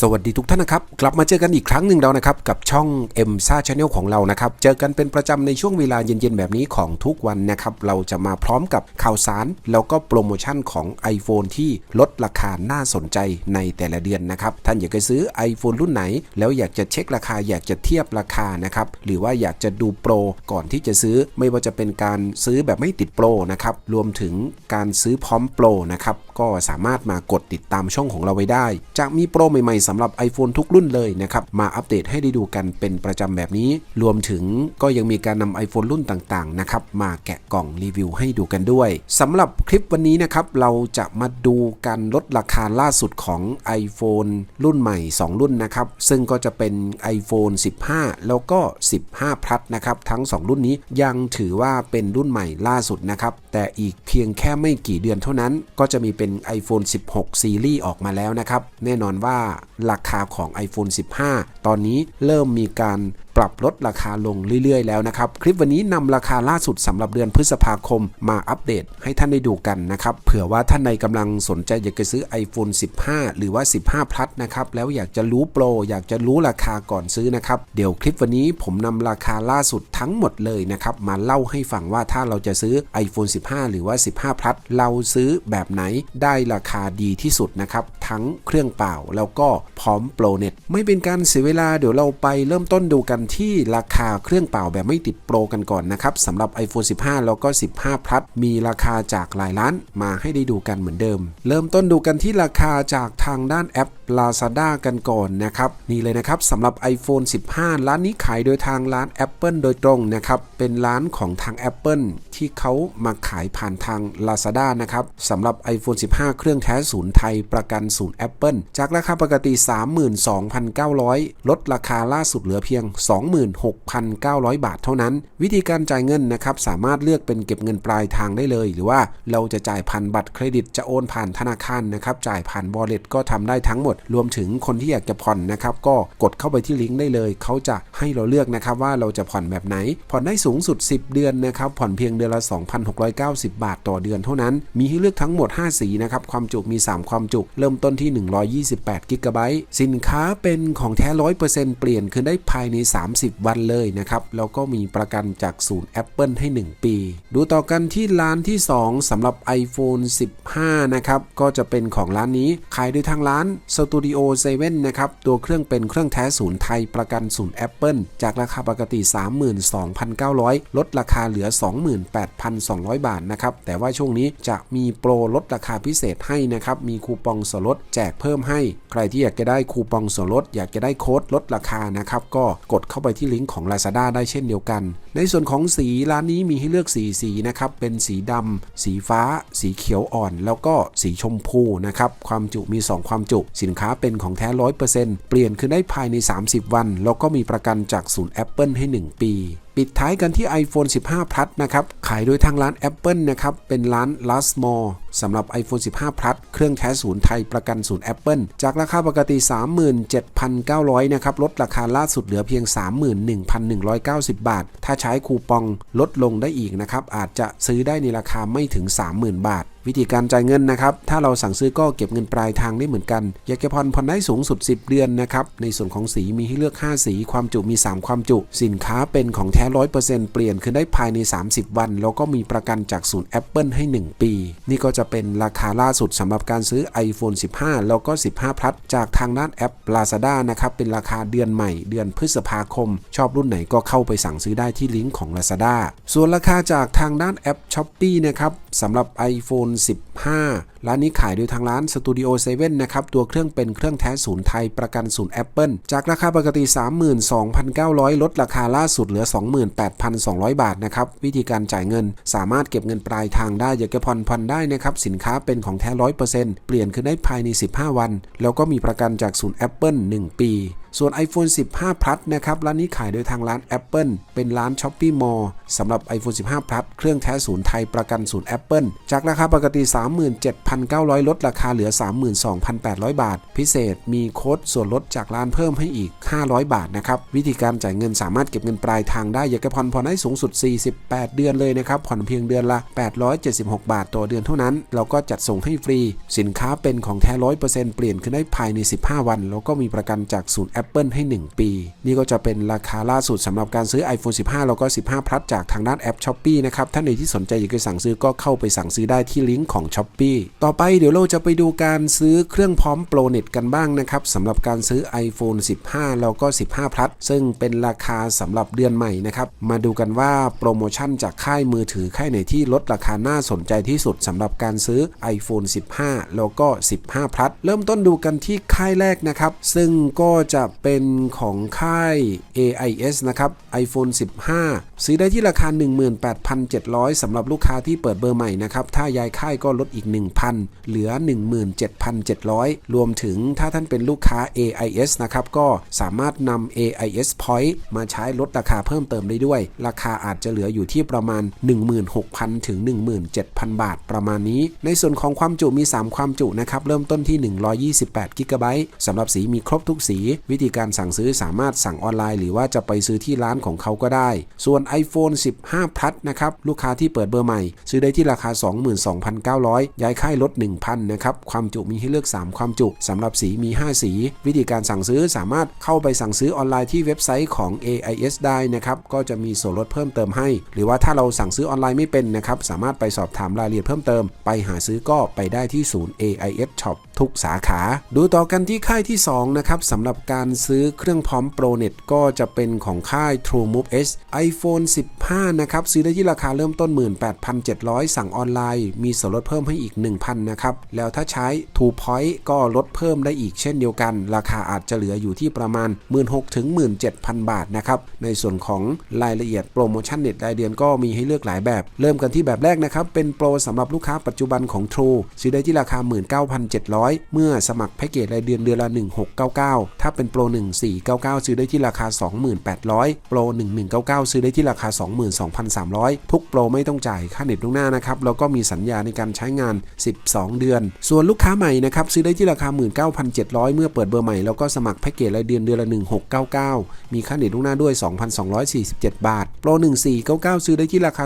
สวัสดีทุกท่านนะครับ กลับมาเจอกันอีกครั้งหนึ่งแล้วนะครับ กับช่อง m s a Channel ของเรานะครับ เจอกันเป็นประจำในช่วงเวลาเย็นๆ แบบนี้ของทุกวันนะครับ เราจะมาพร้อมกับข่าวสาร แล้วก็โปรโมชั่นของ iPhone ที่ลดราคาน่าสนใจในแต่ละเดือนนะครับ ท่านอยากจะซื้อ iPhone รุ่นไหน แล้วอยากจะเช็คราคาอยากจะเทียบราคานะครับหรือว่าอยากจะดูโปรก่อนที่จะซื้อไม่ว่าจะเป็นการซื้อแบบไม่ติดโปรนะครับรวมถึงการซื้อพร้อมโปรนะครับ ก็สามารถมากดติดตามช่องของเราไว้ได้ จะมีโปรใหม่ๆสำหรับ iPhone ทุกรุ่นเลยนะครับ มาอัปเดตให้ได้ดูกันเป็นประจำแบบนี้ รวมถึงก็ยังมีการนำ iPhone รุ่นต่างๆนะครับมาแกะกล่องรีวิวให้ดูกันด้วยสำหรับคลิปวันนี้นะครับเราจะมาดูการลดราคาล่าสุดของ iPhone รุ่นใหม่ 2 รุ่นนะครับซึ่งก็จะเป็น iPhone 15 แล้วก็ 15 Plus นะครับทั้ง 2 รุ่นนี้ยังถือว่าเป็นรุ่นใหม่ล่าสุดนะครับแต่อีกเพียงแค่ไม่กี่เดือนเท่านั้น ก็จะมีเป็น iPhone 16 ซีรีส์ออกมาแล้วนะครับ แน่นอนว่าราคาของ iPhone 15 ตอนนี้เริ่มมีการ ปรับลดราคาลงเรื่อยๆ แล้วนะครับ คลิปวันนี้นำราคาล่าสุดสำหรับเดือนพฤษภาคมมาอัปเดตให้ท่านได้ดูกันนะครับ เผื่อว่าท่านใดกำลังสนใจอยากจะซื้อ iPhone 15 หรือว่า 15 Plus นะครับ แล้วอยากจะรู้โปร อยากจะรู้ราคาก่อนซื้อนะครับ เดี๋ยวคลิปวันนี้ผมนำราคาล่าสุดทั้งหมดเลยนะครับ มาเล่าให้ฟังว่าถ้าเราจะซื้อ iPhone 15 หรือว่า 15 Plus เราซื้อแบบไหนได้ราคาดีที่สุดนะครับ ทั้งเครื่องเปล่าแล้วก็พร้อมโปรเน็ตไม่เป็นการเสียเวลาเดี๋ยวเราไปเริ่มต้นดูกันที่ราคาเครื่องเป่าแบบไม่ติดโปรกันก่อนนะครับสำหรับ iPhone 15 แล้วก็ 15 Plus มีราคาจากหลายร้านมาให้ได้ดูกันเหมือนเดิม เริ่มต้นดูกันที่ราคาจากทางด้านแอป Lazada กันก่อนนะครับนี่เลยนะครับสำหรับ iPhone 15 ร้านนี้ขายโดยทางร้าน Apple โดยตรงนะครับเป็นร้านของทาง Apple ที่เขามาขายผ่านทาง Lazada นะครับสำหรับ iPhone 15 เครื่องแท้ศูนย์ไทยประกันศูนย์ Apple จากราคาปกติ 32,900 ลดราคาล่าสุดเหลือเพียง26,900 บาทเท่านั้น วิธีการจ่ายเงินนะครับสามารถเลือกเป็นเก็บเงินปลายทางได้เลย หรือว่าเราจะจ่ายผ่านบัตรเครดิตจะโอนผ่านธนาคารนะครับจ่ายผ่าน wallet ก็ทำได้ทั้งหมด รวมถึงคนที่อยากจะผ่อนนะครับก็กดเข้าไปที่ลิงก์ได้เลย เขาจะให้เราเลือกนะครับว่าเราจะผ่อนแบบไหน ผ่อนได้สูงสุด 10 เดือนนะครับผ่อนเพียงเดือนละ 2,690 บาทต่อเดือนเท่านั้น มีให้เลือกทั้งหมด 5 สีนะครับความจุมี 3 ความจุเริ่มต้นที่ 128 กิกะไบต์สินค้าเป็นของแท้ 100%เปลี่ยนคืนได้ภายใน30 วันเลยนะครับ แล้วก็มีประกันจากศูนย์ Apple ให้ 1 ปี ดูต่อกันที่ร้านที่ 2สำหรับ iPhone 15 นะครับ ก็จะเป็นของร้านนี้ ขายโดยทางร้าน Studio 7 นะครับ ตัวเครื่องเป็นเครื่องแท้ศูนย์ไทยประกันศูนย์ Apple จากราคาปกติ 32,900 ลดราคาเหลือ 28,200 บาทนะครับ แต่ว่าช่วงนี้จะมีโปรลดราคาพิเศษให้นะครับ มีคูปองส่วนลดแจกเพิ่มให้ ใครที่อยากจะได้คูปองส่วนลด อยากจะได้โค้ดลดราคานะครับ ก็กดเข้าไปที่ลิงก์ของ Lazada ได้เช่นเดียวกัน ในส่วนของสีร้านนี้มีให้เลือกสีสีนะครับ เป็นสีดำ สีฟ้า สีเขียวอ่อน แล้วก็สีชมพูนะครับ ความจุมี 2 ความจุ สินค้าเป็นของแท้ 100%เปลี่ยนคืนได้ภายใน 30 วัน แล้วก็มีประกันจากศูนย์ Apple ให้ 1 ปีปิดท้ายกันที่ iPhone 15 Plus นะครับ ขายโดยทางร้าน Apple นะครับ เป็นร้าน Last Mall สำหรับ iPhone 15 Plus เครื่องแท้ศูนย์ไทยประกันศูนย์ Apple จากราคาปกติ 37,900 นะครับ ลดราคาล่าสุดเหลือเพียง 31,190 บาท ถ้าใช้คูปองลดลงได้อีกนะครับ อาจจะซื้อได้ในราคาไม่ถึง 30,000 บาทวิธีการจ่ายเงินนะครับ ถ้าเราสั่งซื้อก็เก็บเงินปลายทางได้เหมือนกันอยากจะผ่อนผ่อนได้สูงสุด 10 เดือนนะครับ ในส่วนของสีมีให้เลือก 5 สี ความจุมี 3 ความจุ สินค้าเป็นของแท้ 100%เปลี่ยนคือได้ภายใน 30 วัน แล้วก็มีประกันจากศูนย์ Apple ให้ 1 ปี นี่ก็จะเป็นราคาล่าสุดสำหรับการซื้อ iPhone 15 แล้วก็ 15 Plus จากทางด้านแอป Lazada นะครับ เป็นราคาเดือนใหม่ เดือนพฤษภาคม ชอบรุ่นไหนก็เข้าไปสั่งซื้อได้ที่ลิงก์ของ Lazada ส่วนราคาจากทางด้านแอป Shopee นะครับสำหรับ iPhone 15 ร้านนี้ขายโดยทางร้าน Studio 7 นะครับ ตัวเครื่องเป็นเครื่องแท้ศูนย์ไทยประกันศูนย์ Apple จากราคาปกติ 32,900 ลดราคาล่าสุดเหลือ 28,200 บาทนะครับ วิธีการจ่ายเงินสามารถเก็บเงินปลายทางได้อยากจะผ่อนผ่อนได้นะครับ สินค้าเป็นของแท้ 100%เปลี่ยนคือได้ภายใน 15 วัน แล้วก็มีประกันจากศูนย์ Apple 1 ปี ส่วน iPhone 15 Plus นะครับ ร้านนี้ขายโดยทางร้าน Apple เป็นร้าน Shopee Mall สำหรับ iPhone 15 Plus เครื่องแท้ศูนย์ไทยประกันศูนย์ Apple จากราคาปกติ 37,900 ลดราคาเหลือ 32,800 บาท พิเศษมีโค้ดส่วนลดจากร้านเพิ่มให้อีก 500 บาทนะครับ วิธีการจ่ายเงินสามารถเก็บเงินปลายทางได้อยากจะผ่อนผ่อนให้สูงสุด 48 เดือนเลยนะครับ ผ่อนเพียงเดือนละ 876 บาทต่อเดือนเท่านั้น เราก็จัดส่งให้ฟรี สินค้าเป็นของแท้100%เปลี่ยนขึ้นได้ภายใน 15 วัน แล้วก็มีประกันจากศูนย์ Apple ให้ 1 ปี นี่ก็จะเป็นราคาล่าสุดสำหรับการซื้อ iPhone 15 แล้วก็ 15 Plus จากทางด้านแอป Shopee นะครับท่านไหนที่สนใจอยากจะสั่งซื้อก็เข้าไปสั่งซื้อได้ที่ลิงก์ของ Shopee ต่อไปเดี๋ยวเราจะไปดูการซื้อเครื่องพร้อมโปรเน็ตกันบ้างนะครับสำหรับการซื้อ iPhone 15 แล้วก็ 15 Plus ซึ่งเป็นราคาสำหรับเดือนใหม่นะครับมาดูกันว่าโปรโมชั่นจากค่ายมือถือค่ายไหนที่ลดราคาน่าสนใจที่สุดสำหรับการซื้อ iPhone 15 แล้วก็ 15 Plus เริ่มต้นดูกันที่ค่ายแรกนะครับ ซึ่งก็จะเป็นของค่าย AIS นะครับ iPhone 15 ซื้อได้ที่ราคา 18,700สำหรับลูกค้าที่เปิดเบอร์ใหม่นะครับ ถ้าย้ายค่ายก็ลดอีก 1,000 เหลือ 17,700 รวมถึงถ้าท่านเป็นลูกค้า AIS นะครับ ก็สามารถนำ AIS Point มาใช้ลดราคาเพิ่มเติมได้ด้วย ราคาอาจจะเหลืออยู่ที่ประมาณ 16,000 ถึง 17,000 บาทประมาณนี้ ในส่วนของความจุมี 3 ความจุนะครับ เริ่มต้นที่ 128 g b สำหรับสีมีครบทุกสีวิธีการสั่งซื้อสามารถสั่งออนไลน์ หรือว่าจะไปซื้อที่ร้านของเขาก็ได้ ส่วน iPhone 15 Plus นะครับลูกค้าที่เปิดเบอร์ใหม่ ซื้อได้ที่ราคา 22,900 ย้ายค่ายลด 1,000นะครับความจุมีให้เลือก 3 ความจุสำหรับสีมี 5 สี วิธีการสั่งซื้อสามารถเข้าไปสั่งซื้อออนไลน์ที่เว็บไซต์ของ AIS ได้นะครับก็จะมีส่วนลดเพิ่มเติมให้ หรือว่าถ้าเราสั่งซื้อออนไลน์ไม่เป็นนะครับสามารถไปสอบถามรายละเอียดเพิ่มเติม ไปหาซื้อก็ไปได้ที่ศูนย์ AIS Shop ทุกสาขา ดูต่อกันที่ค่ายที่ 2 นะครับสำหรับการซื้อเครื่องพร้อมโปรเน็ตก็จะเป็นของค่าย TrueMove S iPhone 15 นะครับ ซื้อได้ที่ราคาเริ่มต้น 18,700 สั่งออนไลน์ มีส่วนลดเพิ่มให้อีก 1,000 นะครับ แล้วถ้าใช้ Two Point ก็ลดเพิ่มได้อีกเช่นเดียวกัน ราคาอาจจะเหลืออยู่ที่ประมาณ 16,000ถึง17,000 บาทนะครับ ในส่วนของรายละเอียดโปรโมชั่นเน็ตรายเดือนก็มีให้เลือกหลายแบบ เริ่มกันที่แบบแรกนะครับ เป็นโปรสำหรับลูกค้าปัจจุบันของ True ซื้อได้ที่ราคา 19,700 เมื่อสมัครแพ็กเกจรายเดือนเดือนละ 1699 ถ้าเป็นโปร 1499 ซื้อได้ที่ราคา 2800โปร 1199 ซื้อได้ที่ราคา22,300 ทุกโปรไม่ต้องจ่ายค่าเน็ตล่วงหน้านะครับ แล้วก็มีสัญญาในการใช้งาน 12 เดือน ส่วนลูกค้าใหม่นะครับ ซื้อได้ที่ราคา 19,700 เมื่อเปิดเบอร์ใหม่ แล้วก็สมัครแพ็กเกจรายเดือนเดือนละ 1699 มีค่าเน็ตล่วงหน้าด้วย 2,247 บาท โปร 1499 ซื้อได้ที่ราคา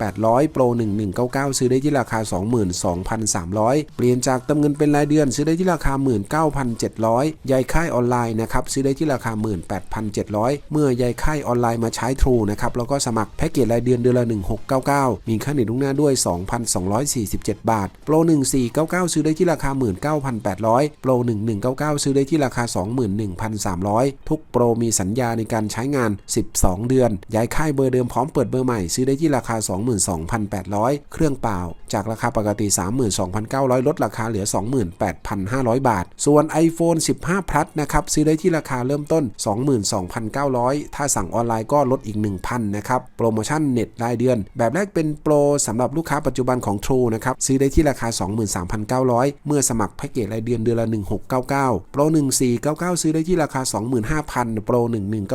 28,000 โปร 1199 ซื้อได้ที่ราคา 22,300 เปลี่ยนจากเติมเงินเป็นรายเดือน ซื้อได้ที่ราคา 19,700 ยายค่ายออนไลน์นะครับ ซื้อได้ที่ราคา 18,700 เมื่อยายค่ายออนไลน์มาใช้ True นะครับ แล้วก็สมัครัครแพ็กเกจรายเดือนเดือนละ 1699 มีค่าเน็ตล่วงหน้าด้วย 2,247 บาท โปร 1499 ซื้อได้ที่ราคา 19,800 โปร 1199 ซื้อได้ที่ราคา 21,300 ทุกโปรมีสัญญาในการใช้งาน 12 เดือน ย้ายค่ายเบอร์เดิมพร้อมเปิดเบอร์ใหม่ ซื้อได้ที่ราคา 22,800 เครื่องเปล่า จากราคาปกติ 32,900 ลดราคาเหลือ 28,500 บาท ส่วน iPhone 15 Plus นะครับซื้อได้ที่ราคาเริ่มต้น 22,900 ถ้าสั่งออนไลน์ก็ลดอีก 1,000 นะครับ รโมชั่นเน็ตรายเดือน แบบแรกเป็นโปรสำหรับลูกค้าปัจจุบันของ True นะครับ ซื้อได้ที่ราคา 23,900 เมื่อสมัครแพ็กเกจรายเดือนเดือนละ 1699 โปร 1499 ซื้อได้ที่ราคา 25,000 โปร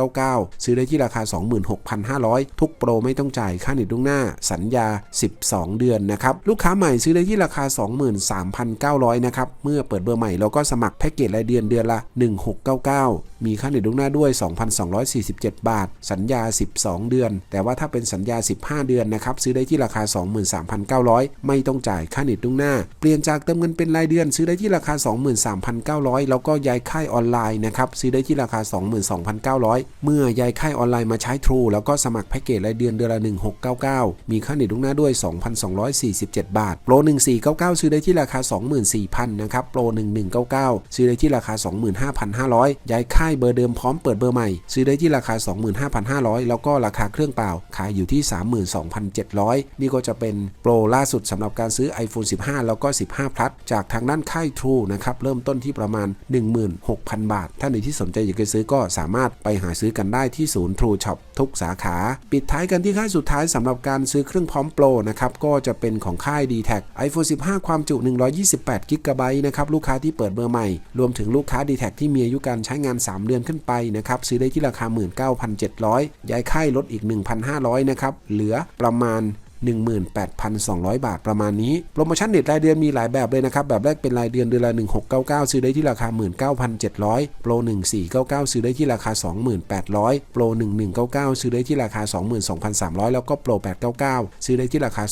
1199 ซื้อได้ที่ราคา 26,500 ทุกโปรไม่ต้องจ่ายค่าเน็ตล่วงหน้า สัญญา 12 เดือนนะครับ ลูกค้าใหม่ซื้อได้ที่ราคา 23,900 นะครับ เมื่อเปิดเบอร์ใหม่แล้วก็สมัครแพ็กเกจรายเดือนเดือนละ 1699มีค่าเน็ตล่วงหน้าด้วย 2,247 บาท สัญญา 12 เดือน แต่ว่าถ้าเป็นสัญญา 15 เดือนนะครับ ซื้อได้ที่ราคา 23,900 ไม่ต้องจ่ายค่าเน็ตล่วงหน้า เปลี่ยนจากเติมเงินเป็นรายเดือน ซื้อได้ที่ราคา 23,900 แล้วก็ย้ายค่ายออนไลน์นะครับ ซื้อได้ที่ราคา 22,900 เมื่อย้ายค่ายออนไลน์มาใช้ True แล้วก็สมัครแพ็กเกจรายเดือนเดือนละ 1699 มีค่าเน็ตล่วงหน้าด้วย 2,247 บาท โปร 1499 ซื้อได้ที่ราคา 24,000 นะครับ โปร 1199 ซื้อได้ที่ราคา 25,500 ย้ายค่ายเบอร์เดิมพร้อมเปิดเบอร์ใหม่ ซื้อได้ที่ราคา 25,500 แล้วก็ราคาเครื่องเปล่า ขายอยู่ที่ 32,700 นี่ก็จะเป็นโปรล่าสุดสำหรับการซื้อ iPhone 15 แล้วก็ 15 Plus จากทางด้านค่าย True นะครับ เริ่มต้นที่ประมาณ 16,000 บาท ถ้าในที่สนใจอยากจะซื้อก็สามารถไปหาซื้อกันได้ที่ศูนย์ True Shop ทุกสาขา ปิดท้ายกันที่ค่ายสุดท้ายสำหรับการซื้อเครื่องพร้อมโปรนะครับก็จะเป็นของค่าย d t แท iPhone 15 ความจุ 128 g b นะครับลูกค้าที่เปิดเบอร์ใหม่ รวมถึงลูกค้า d t แทที่มีอายุการใช้งาน 3 เดือนขึ้นไปนะครับซื้อได้ที่ราคา 19,700 ย้ายค่ายลดอีก 1,500 นะครับเหลือประมาณ 18,200 บาทประมาณนี้ โปรโมชั่นเน็ตรายเดือนมีหลายแบบเลยนะครับ แบบแรกเป็นรายเดือนเดือนละ 1699 ซื้อได้ที่ราคา 19,700 โปร 1499 ซื้อได้ที่ราคา2800 โปร 1199 ซื้อได้ที่ราคา 22,300 แล้วก็โปร 899 ซื้อได้ที่ราคา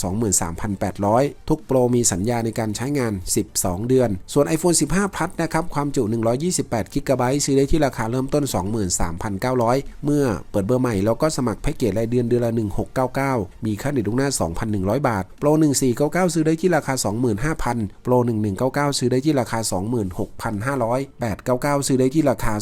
23,800 ทุกโปรมีสัญญาในการใช้งาน 12 เดือน ส่วน iPhone 15 Plus นะครับ ความจุ 128 g b ซื้อได้ที่ราคาเริ่มต้น 23,900 เมื่อเปิดเบอร์ใหม่แล้วก็สมัครแพ็กเกจรายเดือนเดือนละ 1699 มีค่าเน็ตลูกหน้า2,100 บาท โปร 1499 ซื้อได้ที่ราคา 25,000 โปร 1199 ซื้อได้ที่ราคา 26,500 899 ซื้อได้ที่ราคา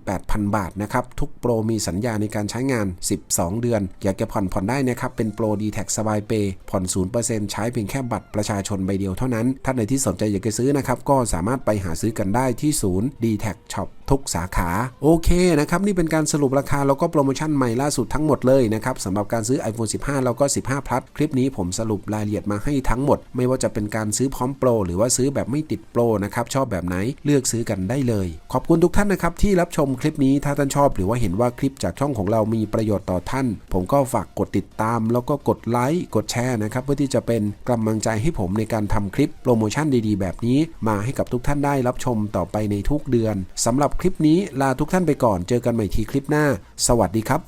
28,000 บาทนะครับ ทุกโปรมีสัญญาในการใช้งาน 12 เดือน อยากจะผ่อนผ่อนได้นะครับ เป็นโปร d t แทสบายเปย์ผ่อน 0%ใช้เพียงแค่บัตรประชาชนใบเดียวเท่านั้น ท่านใดที่สนใจอยากจะซื้อนะครับ ก็สามารถไปหาซื้อกันได้ที่ศูนย์ d t แทช็อป ทุกสาขา โอเคนะครับ นี่เป็นการสรุปราคาแล้วก็โปรโมชั่นใหม่ล่าสุดทั้งหมดเลยนะครับสำหรับการซื้อ iPhone 15 แล้วก็ 15 Plus คลิปนี้ผมสรุปรายละเอียดมาให้ทั้งหมด ไม่ว่าจะเป็นการซื้อพร้อมโปรหรือว่าซื้อแบบไม่ติดโปรนะครับชอบแบบไหนเลือกซื้อกันได้เลย ขอบคุณทุกท่านนะครับที่รับชมคลิปนี้ถ้าท่านชอบ หรือว่าเห็นว่าคลิปจากช่องของเรามีประโยชน์ต่อท่าน ผมก็ฝากกดติดตาม แล้วก็กดไลค์กดแชร์นะครับเพื่อที่จะเป็นกำลังใจให้ผมในการทำคลิปโปรโมชั่นดีๆ แบบนี้ มาให้กับทุกท่านได้รับชมต่อไปในทุกเดือนสำหรับคลิปนี้ลาทุกท่านไปก่อน เจอกันใหม่ทีคลิปหน้า สวัสดีครับ